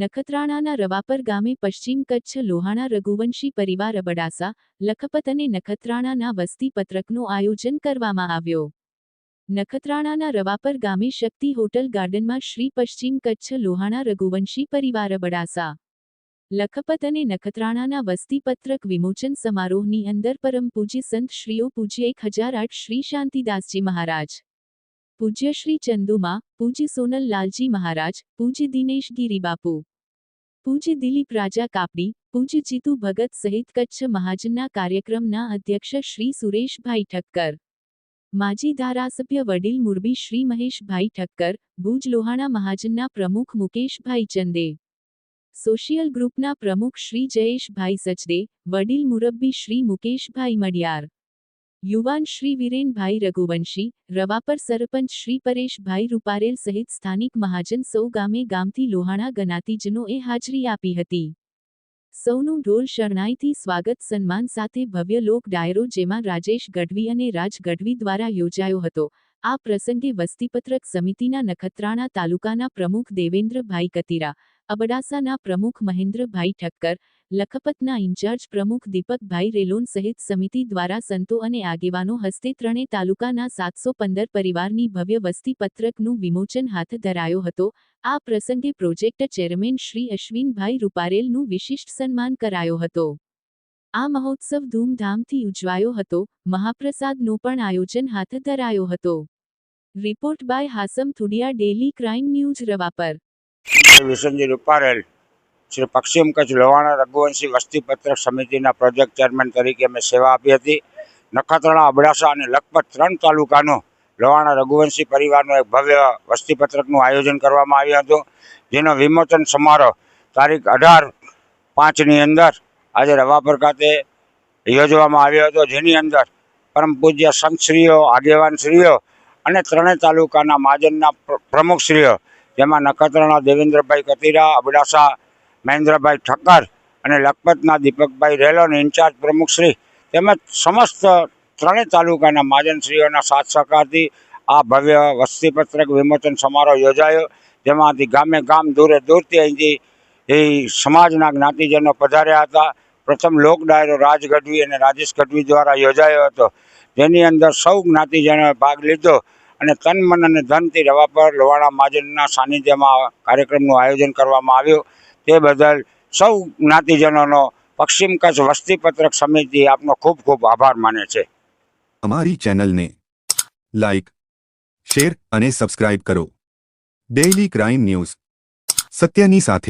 નખત્રાણાના રવાપર ગામે પશ્ચિમ કચ્છ લોહાણા રઘુવંશી પરિવાર અબડાસા, લખપત અને નખત્રાણાના વસ્તી પત્રકનું આયોજન કરવામાં આવ્યો. નખત્રાણાના રવાપર ગામે શક્તિ હોટલ ગાર્ડનમાં શ્રી પશ્ચિમ કચ્છ લોહાણા રઘુવંશી પરિવાર અબડાસા, લખપત અને નખત્રાણાના વસ્તી પત્રક વિમોચન સમારોહની અંદર પરમ પૂજ્ય સંત શ્રીઓ પૂજ્ય એક હજાર આઠ શ્રી શાંતિદાસજી મહારાજ, પૂજ્ય શ્રી ચંદુમા, પૂજ્ય સોનલ લાલજી મહારાજ, પૂજ્ય દિનેશ ગીરી પૂજ્ય દિલીપ રાજા કાપડી, પૂજ્ય જીતુ ભગત સહિત કચ્છ મહાજનના કાર્યક્રમના અધ્યક્ષ શ્રી સુરેશભાઈ ઠક્કર. માજી ધારાસભ્ય વડીલ મુરબી શ્રી મહેશભાઈ ઠક્કર, ભુજ લોહાણા મહાજનના પ્રમુખ મુકેશભાઈ ચંદે. સોશિયલ ગ્રુપના પ્રમુખ શ્રી જયેશભાઈ સચદે, વડીલ મુરબ્બી શ્રી મુકેશભાઈ મડિયાર. યુવાન શ્રી વિરેનભાઈ રઘુવંશી રવાપર સરપંચ શ્રી પરેશભાઈ રૂપારેલ સહિત સ્થાનિક મહાજન સૌ ગામે ગામથી લોહાણા ગનાતીજનોએ હાજરી આપી હતી. સૌનું ઢોલ શરણાઈથી સ્વાગત સન્માન સાથે ભવ્ય લોક ડાયરો જેમાં રાજેશ ગઢવી અને રાજ ગઢવી દ્વારા યોજાયો હતો. આ પ્રસંગે વસ્તીપત્રક સમિતિના નખત્રાણા તાલુકાના પ્રમુખ દેવેન્દ્રભાઈ કતીરા, અબડાસાના પ્રમુખ મહેન્દ્રભાઈ ઠક્કર લખપતના ઇન્ચાર્જ પ્રમુખ દીપકભાઈ રેલોન સહિત સમિતિ દ્વારા સંતો અને આગેવાનો હસ્તે ત્રણે તાલુકાના સાતસો પંદર પરિવારની ભવ્ય વસ્તી પત્રકનું વિમોચન હાથ ધરાયો હતો. આ પ્રસંગે પ્રોજેક્ટ ચેરમેન શ્રી અશ્વિનભાઈ રૂપારેલનું વિશિષ્ટ સન્માન કરાયો હતો. આ મહોત્સવ ધૂમધામથી ઉજવાયો હતો. મહાપ્રસાદનું પણ આયોજન હાથ ધરાયો હતો. Report by Hasam Thudiya daily crime news Ravapar. Vishanji Rupareal. Shri પશ્ચિમ કચ્છ લોહાણા રઘુવંશી વસ્તીપત્રક સમિતિના પ્રોજેક્ટ ચેરમેન તરીકે મેં સેવા આપી હતી. નખત્રાણા, અબડાસા અને લખપત ત્રણ તાલુકાનો લોહાણા રઘુવંશી પરિવારનું એક ભવ્ય વસ્તીપત્રકનું આયોજન કરવામાં આવ્યું હતું. જેનો વિમોચન સમારોહ તારીખ અઢાર પાંચની અંદર આજે રવાપર ખાતે યોજવામાં આવ્યો હતો. જેની અંદર પરમ પૂજ્ય સંતશ્રીઓ, આગેવાનશ્રીઓ અને ત્રણેય તાલુકાના મહાજનના પ્ર- પ્રમુખશ્રીઓ, જેમાં નખત્રાણા દેવેન્દ્રભાઈ કતીરા, અબડાસા મહેન્દ્રભાઈ ઠક્કર અને લખપતના દીપકભાઈ રેલોન ઇન્ચાર્જ પ્રમુખશ્રી તેમજ સમસ્ત ત્રણેય તાલુકાના મહાજનશ્રીઓના સાથ સહકારથી આ ભવ્ય વસ્તીપત્રક વિમોચન સમારોહ યોજાયો. જેમાંથી ગામે ગામ દૂરે દૂરથી અહીંથી એ સમાજના જ્ઞાતિજનો પધાર્યા હતા. પ્રથમ લોક ડાયરો રાજ ગઢવી અને રાજેશ ગઢવી દ્વારા યોજાયો હતો. જેની અંદર સૌ જ્ઞાતિજનોએ ભાગ લીધો અને તન, મન અને ધનથી રવા પર લોહાણા મહાજનના સાનિધ્યમાં કાર્યક્રમનું આયોજન કરવામાં આવ્યું. તે બદલ સૌ જ્ઞાતિજનોનો પશ્ચિમ કચ્છ વસ્તી પત્રક સમિતિ આપનો ખૂબ ખૂબ આભાર માને છે. અમારી ચેનલને લાઈક, શેર અને સબસ્ક્રાઇબ કરો. Daily crime news. સત્યની સાથે.